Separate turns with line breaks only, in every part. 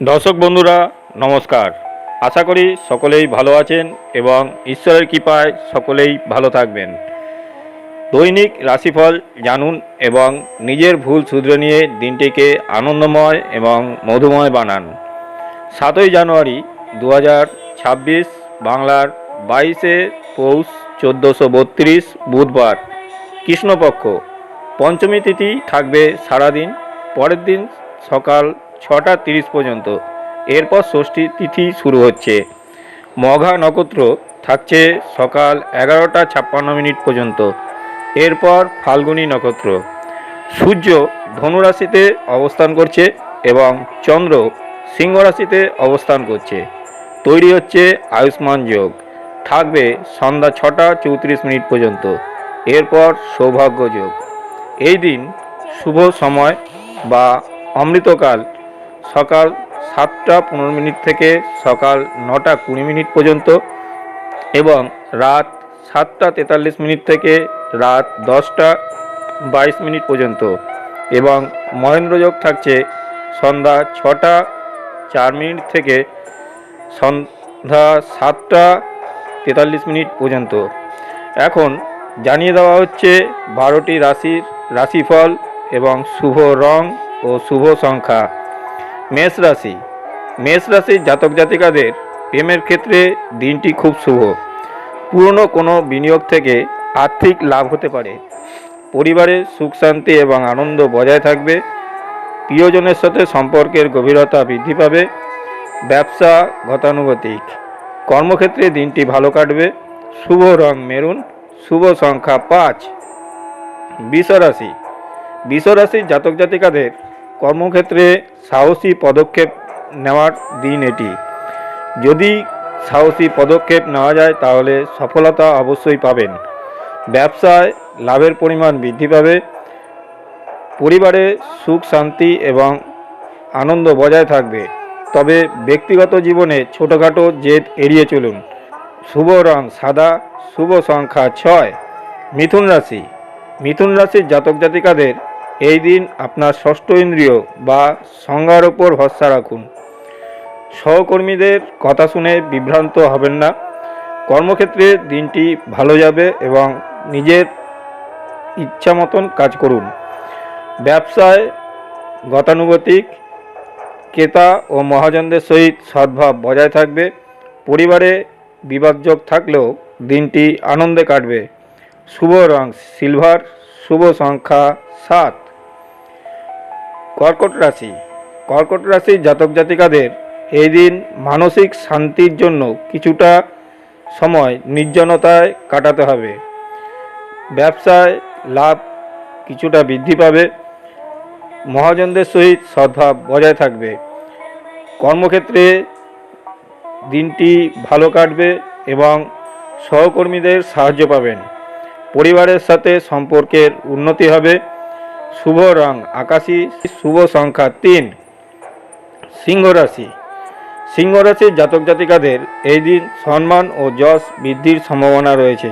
দর্শক বন্ধুরা, নমস্কার। আশা করি সকলেই ভালো আছেন এবং ঈশ্বরের কৃপায় সকলেই ভালো থাকবেন। দৈনিক রাশিফল জানুন এবং নিজের ভুল শুধরে নিয়ে দিনটিকে আনন্দময় এবং মধুময় বানান। সাতই জানুয়ারি দু বাংলার বাইশে পৌষ চোদ্দোশো বত্রিশ, বুধবার। কৃষ্ণপক্ষ, পঞ্চমী তিথি থাকবে সারাদিন, পরের দিন সকাল ছটা তিরিশ পর্যন্ত। এরপর ষষ্ঠী তিথি শুরু হচ্ছে। মঘা নক্ষত্র থাকছে সকাল এগারোটা ছাপ্পান্ন মিনিট পর্যন্ত। এরপর ফাল্গুনী নক্ষত্র। সূর্য ধনুরাশিতে অবস্থান করছে এবং চন্দ্র সিংহ রাশিতে অবস্থান করছে। তৈরি হচ্ছে আয়ুষ্মান যোগ। থাকবে সন্ধ্যা ছটা চৌত্রিশ মিনিট পর্যন্ত। এরপর সৌভাগ্য যোগ। এই দিন শুভ সময় বা অমৃতকাল সকাল সাতটা পনেরো মিনিট থেকে সকাল নটা কুড়ি মিনিট পর্যন্ত এবং রাত সাতটা তেতাল্লিশ মিনিট থেকে রাত দশটা বাইশ মিনিট পর্যন্ত। এবং মহেন্দ্রযোগ থাকছে সন্ধ্যা ছটা চার মিনিট থেকে সন্ধ্যা সাতটা তেতাল্লিশ মিনিট পর্যন্ত। এখন জানিয়ে দেওয়া হচ্ছে বারোটি রাশির রাশিফল এবং শুভ রং ও শুভ সংখ্যা। মেষ রাশি। মেষ রাশির জাতক জাতিকাদের প্রেমের ক্ষেত্রে দিনটি খুব শুভ। পুরনো কোনো বিনিয়োগ থেকে আর্থিক লাভ হতে পারে। পরিবারে সুখ, শান্তি এবং আনন্দ বজায় থাকবে। প্রিয়জনের সাথে সম্পর্কের গভীরতা বৃদ্ধি পাবে। ব্যবসা গতানুগতিক। কর্মক্ষেত্রে দিনটি ভালো কাটবে। শুভ রং মেরুন, শুভ সংখ্যা পাঁচ। বিশ্বরাশি বিশ্বরাশির জাতক জাতিকাদের কর্মক্ষেত্রে সাহসী পদক্ষেপ নেওয়ার দিন এটি। যদি সাহসী পদক্ষেপ নেওয়া যায়, তাহলে সফলতা অবশ্যই পাবেন। ব্যবসায় লাভের পরিমাণ বৃদ্ধি পাবে। পরিবারে সুখ, শান্তি এবং আনন্দ বজায় থাকবে। তবে ব্যক্তিগত জীবনে ছোটোখাটো জেদ এড়িয়ে চলুন। শুভ রং সাদা, শুভ সংখ্যা ছয়। মিথুন রাশি। মিথুন রাশির জাতক জাতিকাদের এই দিন আপনার ষষ্ঠ ইন্দ্রিয় বা সংজ্ঞার ওপর ভরসা রাখুন। সহকর্মীদের কথা শুনে বিভ্রান্ত হবেন না। কর্মক্ষেত্রে দিনটি ভালো যাবে এবং নিজের ইচ্ছা মতন কাজ করুন। ব্যবসায় গতানুগতিক ক্রেতা ও মহাজনদের সহিত সদ্ভাব বজায় থাকবে। পরিবারে বিবাদযোগ থাকলেও দিনটি আনন্দে কাটবে। শুভ রং, সিলভার, শুভ সংখ্যা সাত। কর্কট রাশি। কর্কট রাশির জাতক জাতিকাদের এই দিন মানসিক শান্তির জন্য কিছুটা সময় নির্জনতায় কাটাতে হবে। ব্যবসায় লাভ কিছুটা বৃদ্ধি পাবে। মহাজনদের সহিত সদ্ভাব বজায় থাকবে। কর্মক্ষেত্রে দিনটি ভালো কাটবে এবং সহকর্মীদের সাহায্য পাবেন। পরিবারের সাথে সম্পর্কের উন্নতি হবে। শুভ রং, আকাশী, শুভ সংখ্যা তিন। সিংহ রাশি। সিংহ রাশির জাতক জাতিকাদের এই দিন সম্মান ও যশ বৃদ্ধির সম্ভাবনা রয়েছে।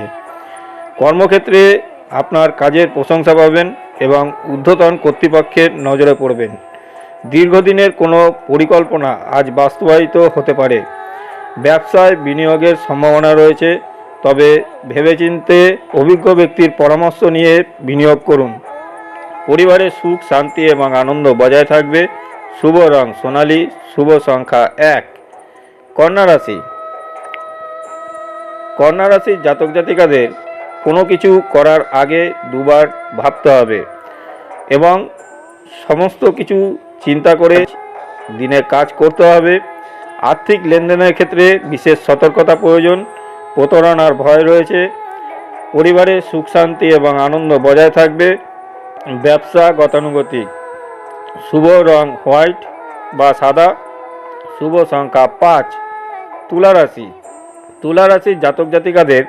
কর্মক্ষেত্রে আপনার কাজের প্রশংসা পাবেন এবং ঊর্ধ্বতন কর্তৃপক্ষের নজরে পড়বেন। দীর্ঘদিনের কোনো পরিকল্পনা আজ বাস্তবায়িত হতে পারে। ব্যবসায় বিনিয়োগের সম্ভাবনা রয়েছে, তবে ভেবেচিন্তে অভিজ্ঞ ব্যক্তির পরামর্শ নিয়ে বিনিয়োগ করুন। পরিবারে সুখ, শান্তি এবং আনন্দ বজায় থাকবে। শুভ রং সোনালী, শুভ সংখ্যা এক। কন্যা রাশি। কন্যা জাতক জাতিকাদের কোনো কিছু করার আগে দুবার ভাবতে হবে এবং সমস্ত কিছু চিন্তা করে দিনের কাজ করতে হবে। আর্থিক লেনদেনের ক্ষেত্রে বিশেষ সতর্কতা প্রয়োজন, প্রতারণার ভয় রয়েছে। পরিবারে সুখ, শান্তি এবং আনন্দ বজায় থাকবে। ব্যবসা গতানুগতিক। শুভ রং হোয়াইট বা সাদা, শুভ সংখ্যা পাঁচ, তুলা রাশি। তুলা রাশির জাতক জাতিকাদের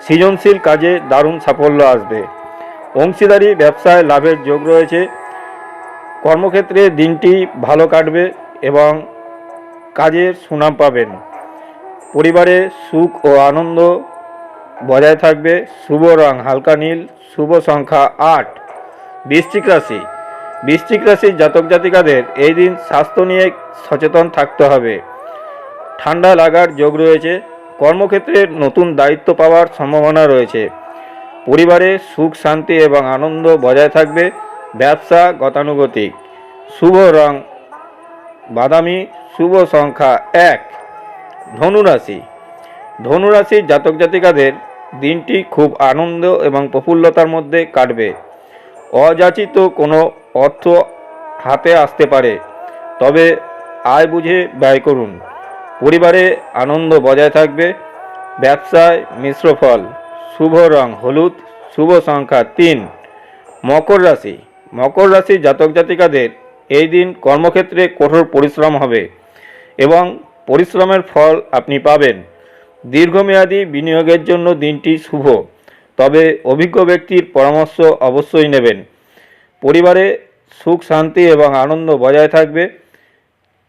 সৃজনশীল কাজে দারুণ সাফল্য আসবে। অংশীদারি, ব্যবসায় লাভের যোগ রয়েছে। কর্মক্ষেত্রে দিনটি ভালো কাটবে এবং কাজের সুনাম পাবেন। পরিবারে সুখ ও আনন্দ বজায় থাকবে। শুভ রং হালকা নীল, শুভ সংখ্যা আট বৃশ্চিক রাশি। বৃশ্চিক রাশির জাতক জাতিকাদের এই দিন স্বাস্থ্য নিয়ে সচেতন থাকতে হবে। ঠান্ডা লাগার যোগ রয়েছে। কর্মক্ষেত্রে নতুন দায়িত্ব পাওয়ার সম্ভাবনা রয়েছে। পরিবারে সুখ, শান্তি এবং আনন্দ বজায় থাকবে ব্যবসা গতানুগতিক। শুভ রং, বাদামি, শুভ সংখ্যা এক। ধনুরাশি ধনুরাশির জাতক জাতিকাদের দিনটি খুব আনন্দ এবং প্রফুল্লতার মধ্যে কাটবে। অযাচিত কোনো অর্থ হাতে আসতে পারে, তবে আয় বুঝে ব্যয় করুন। পরিবারে আনন্দ বজায় থাকবে, ব্যবসায় মিশ্র ফল, শুভ রং হলুদ, শুভ সংখ্যা তিন, মকর রাশি। মকর রাশি জাতক জাতিকাদের এই দিন কর্মক্ষেত্রে কঠোর পরিশ্রম হবে এবং পরিশ্রমের ফল আপনি পাবেন। দীর্ঘমেয়াদী বিনিয়োগের জন্য দিনটি শুভ। তবে অভিজ্ঞ ব্যক্তির পরামর্শ অবশ্যই নেবেন। পরিবারে সুখ, শান্তি এবং আনন্দ বজায় থাকবে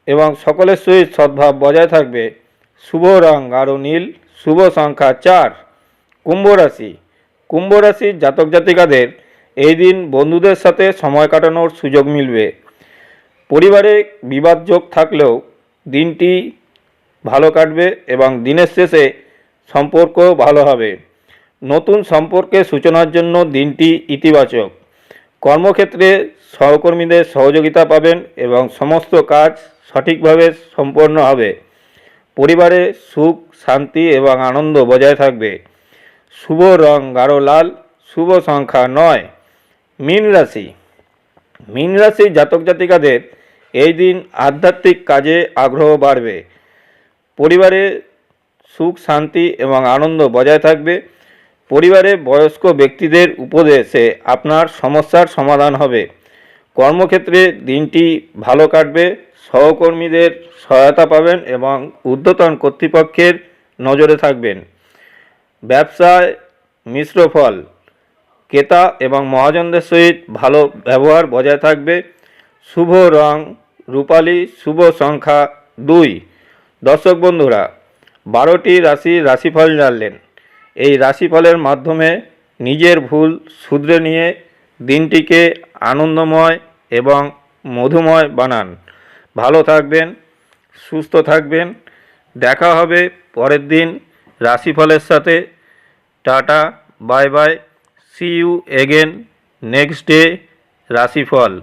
এবং সকলের সহিত সদ্ভাব বজায় থাকবে। শুভ রং গাঢ় নীল, শুভ সংখ্যা চার, কুম্ভ রাশি। কুম্ভ রাশির জাতক জাতিকাদের এই দিন বন্ধুদের সাথে সময় কাটানোর সুযোগ মিলবে। পরিবারে বিবাদ যোগ থাকলেও দিনটি ভালো কাটবে এবং দিনের শেষে সম্পর্ক ভালো হবে। নতুন সম্পর্কের সূচনার জন্য দিনটি ইতিবাচক। কর্মক্ষেত্রে সহকর্মীদের সহযোগিতা পাবেন এবং সমস্ত কাজ সঠিকভাবে সম্পন্ন হবে। পরিবারে সুখ, শান্তি এবং আনন্দ বজায় থাকবে। শুভ রং গাঢ় লাল, শুভ সংখ্যা নয়। মীন রাশি। মীন রাশির জাতক জাতিকাদের এই দিন আধ্যাত্মিক কাজে আগ্রহ বাড়বে। পরিবারে সুখ, শান্তি এবং আনন্দ বজায় থাকবে। পরিবারে বয়স্ক ব্যক্তিদের উপদেশে আপনার সমস্যার সমাধান হবে। কর্মক্ষেত্রে দিনটি ভালো কাটবে, সহকর্মীদের সহায়তা পাবেন এবং ঊর্ধ্বতন কর্তৃপক্ষের নজরে থাকবেন। ব্যবসায় মিশ্র ফল, ক্রেতা এবং মহাজনদের সহিত ভালো ব্যবহার বজায় থাকবে। শুভ রং, রূপালী শুভ সংখ্যা দুই। দর্শক বন্ধুরা, বারোটি রাশির রাশিফল জানলেন। এই রাশিফলের মাধ্যমে নিজের ভুল শুধরে নিয়ে দিনটিকে আনন্দময় এবং মধুময় বানান। ভালো থাকবেন, সুস্থ থাকবেন। দেখা হবে পরের দিন রাশিফলের সাথে। Tata, bye bye see you again next day রাশিফল।